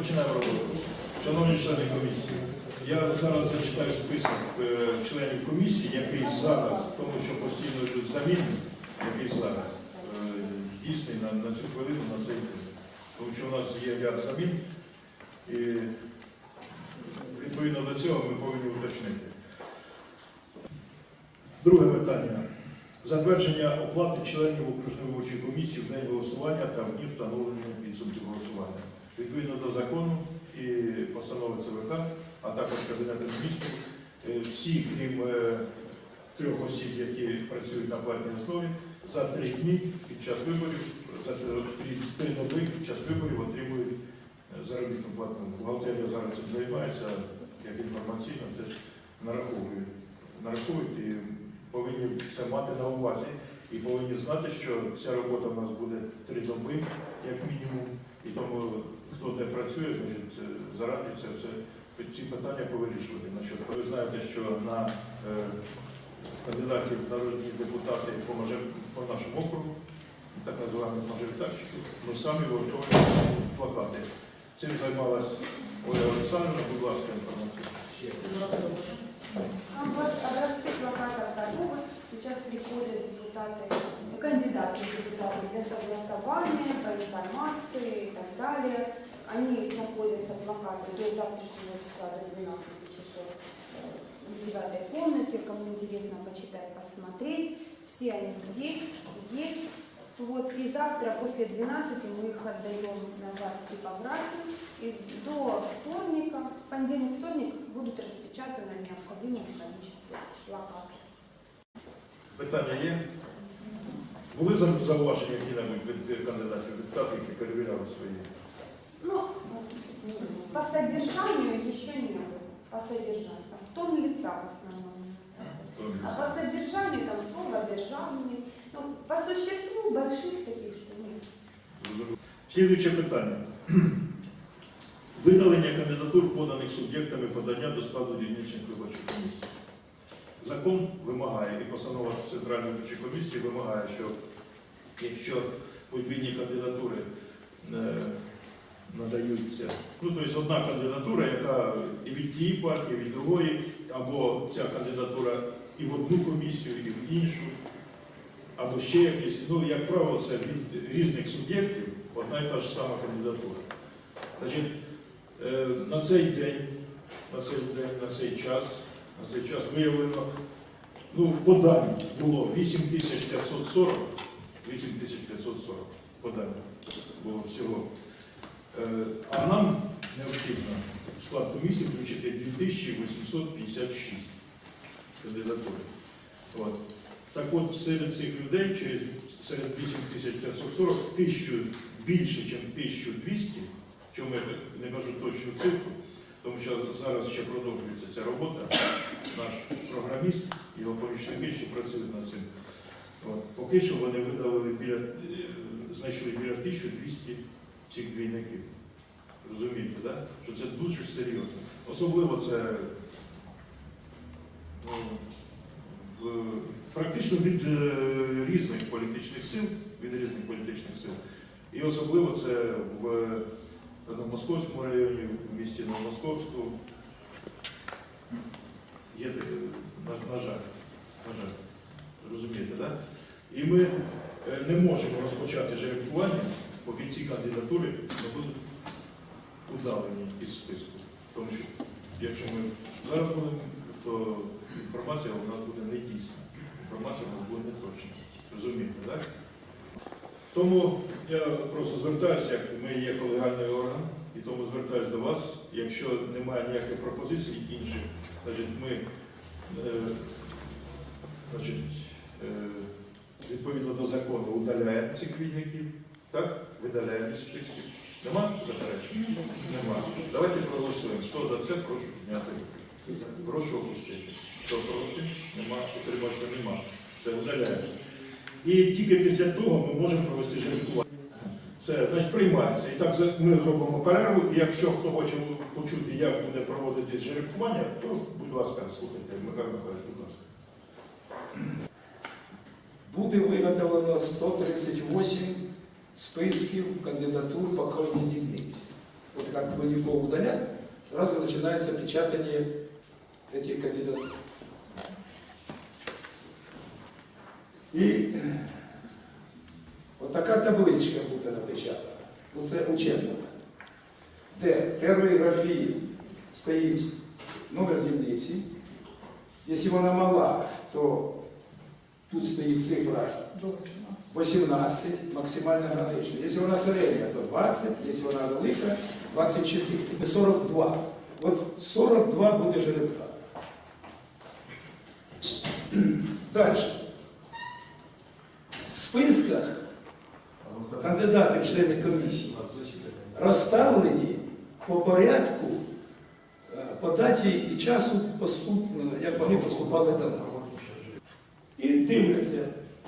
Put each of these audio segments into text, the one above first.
Починаємо роботу. Шановні члени комісії, я зараз зачитаю список е, членів комісії, який зараз, тому що постійно йдуть заміни, який зараз е, дійсний на, на цю хвилину, на цей день. Тому що у нас є ряд замін, і відповідно до цього ми повинні уточнити. Друге питання. Затвердження оплати членів окружної виборчої комісії в день голосування та в дні встановлення підсумків голосування. Відповідно до закону і постанови ЦВК, а також Кабінету міністрів, е, всі, крім е, трьох осіб, які працюють на платній основі, за три дні під час виборів, за три, доби під час виборів отримують е, заробітну плату. Бухгалтерія зараз цим займається, як інформаційно, теж нараховують. нараховують і повинні це мати на увазі. І повинні знати, що ця робота у нас буде три доби, як мінімум, і тому хто де працює, значить, е, заради це все ці питання повирішувати. Значить, ви знаєте, що на е, кандидатів в народні депутати по, мажор- по нашому округу, так називаємо мажоритарщиків, ми самі виготовлюємо плакати. Цим займалась Оля Олександровна, будь ласка, інформація. Там вот образцы плакатов готовы. Сейчас приходят депутаты, ну, кандидаты в депутаты для согласования, по информации и так далее. Они находятся плакаты до завтрашнего числа, до 12 часов э, в девятой комнате. Кому интересно почитать, посмотреть. Все они здесь, есть. Вот, и завтра после 12 мы их отдаем назад в типографию. И до вторника, понедельник, вторник будут распечатаны необходимые количество плакатов. Питання є? Були зам- зауваження які-небудь від кандидатів в депутати, які перевіряли свої? По содержанию еще не было. По содержанию. Там тон лица в основном. А по содержанию там слово державные. Ну, по существу больших таких, что нет. Слідуюче питання. Видалення кандидатур, поданих суб'єктами подання до складу дільничних виборчих комісій. Закон вимагає, і постанова Центральної виборчої комісії вимагає, що якщо подвійні кандидатури е, надаються, ну тобто одна кандидатура, яка і від тієї партії, і від другої, або ця кандидатура і в одну комісію, і в іншу, або ще якісь, ну, як правило, це від різних суб'єктів одна і та ж сама кандидатура. Значить, е, на цей день, на цей день, на цей час, на цей час виявлено, ну, подань було 8540, 8540 подань було всього. Е, А нам необхідно в склад комісії включити 2856 кандидатур. От. Так от серед цих людей, через серед 8540, тисячу більше, ніж 1200, чому я не кажу точну цифру, тому що зараз ще продовжується ця робота. Наш програміст, його помічники ще працюють над цим. От. Поки що вони видалили біля, е, знайшли біля 1200 цих двійників. Розумієте, да? що це дуже серйозно. Особливо це ну, практично від е, різних політичних сил, від різних політичних сил. І особливо це в е, Московському районі, в місті Новомосковську. Є на, на жаль, на жаль, розумієте, так? І ми е, не можемо розпочати жеребкування, поки ці кандидатури не будуть удалені із списку. Тому що якщо ми зараз будемо, то інформація у нас буде не дійсна. Інформація у нас буде не точна. Розумієте, так? Тому я просто звертаюся, як ми є колегальний орган, і тому звертаюся до вас. Якщо немає ніяких пропозицій інших, значить ми е, значить, е, відповідно до закону удаляємо цих квітників, так? Видаляємо із списків. Нема заперечень? Нема. Давайте проголосуємо. Хто за це, прошу підняти. Прошу опустити. Хто проти? Нема. Утримався нема. Це удаляємо. І тільки після того ми можемо провести жеребкування. Це значить приймається. І так ми зробимо перерву. І якщо хто хоче почути, як буде проводитись жеребкування, то, будь ласка, слухайте, Михайло Михайлович, будь ласка. Буде виготовлено 138 списків кандидатур по кожній дільниці. вот как двойников удалят, сразу начинается печатание этих кандидатур. І от така табличка буде напечатана. Ну, це учебна. Де в першій графі стоїть номер дільниці. Якщо вона мала, то тут стоїть цифра 18, максимальна гранична. Якщо вона середня, то 20, якщо вона велика, 24. 42. От 42 буде жеребка. Далі. В списках кандидатів члени комісії розставлені по порядку е, по даті і часу як вони поступали до нас. І дивляться,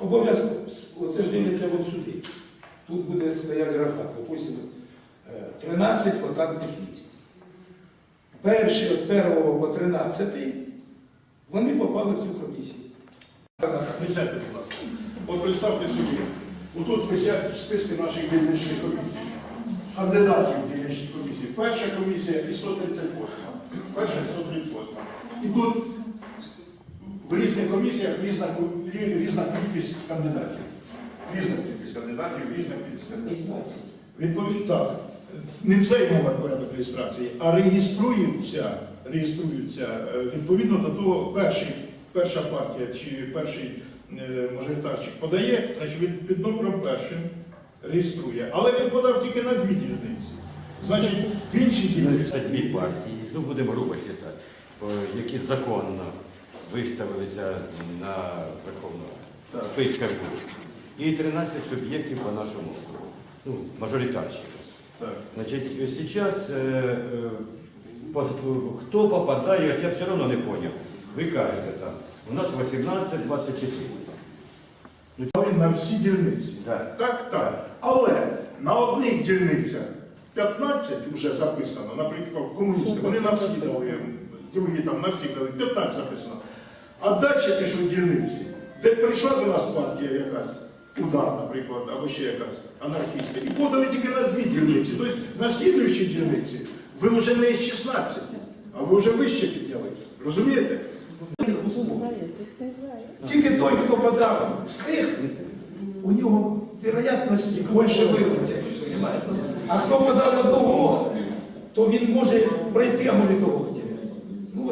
обов'язково, оце ж дивляться от сюди. Тут буде стояти графа, допустимо, е, 13 вакантних місць. Перші від 1 по 13 вони попали в цю комісію. Присядьте, будь ласка. От представте собі, отут висять списки наших дільничних комісій. Кандидатів в дільничні комісії. Перша комісія і 138. Перша і 138. І тут в різних комісіях різна, різна кількість кандидатів. Різна кількість кандидатів, різна кількість кандидатів. Відповідь так. Не цей номер порядок реєстрації, а реєструються, реєструються е, відповідно до того, перший, перша партія чи перший е, мажоритарщик подає, значить він під номером першим реєструє. Але він подав тільки на дві дільниці. Значить, в іншій дільниці. Це дві партії, ну будемо грубо вважати, які законно виставилися на Верховну списках. І 13 суб'єктів по нашому округу. Ну, мажоритарщиків. Значить, сейчас э, э, по- кто попадает, я все равно не понял. Ви кажете там, у нас 18, 24. Але на всі дільниці. Так. Так, так. Але на одних дільницях 15 вже записано, наприклад, комуністи, вони на всі дали, другі там на всі дали, 15 записано. А далі пішли дільниці, де прийшла до нас партія якась, удар, наприклад, або ще якась анархістська, і подали тільки на дві дільниці. Тобто на слідуючій дільниці ви вже не з 16, а ви вже вище підняли. Розумієте? Тільки той, хто подав всіх, у нього вероятності більше понимаєте? А хто подав одного, то він може пройти, а може того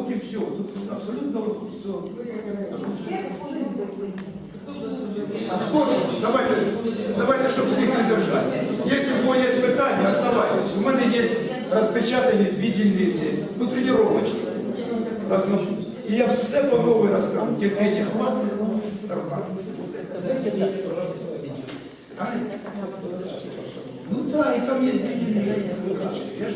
потеряти. Ну от і все. Тут абсолютно все. А хто? Давайте, давайте, щоб всіх не держати. Якщо у кого є питання, оставайтесь. У мене є розпечатані дві дільниці, ну тренувачки. Розношу. І я все по новій розкажу. Терпіння хватить, нормально все буде. А? Ну так, і там є дві дільниці. Я ж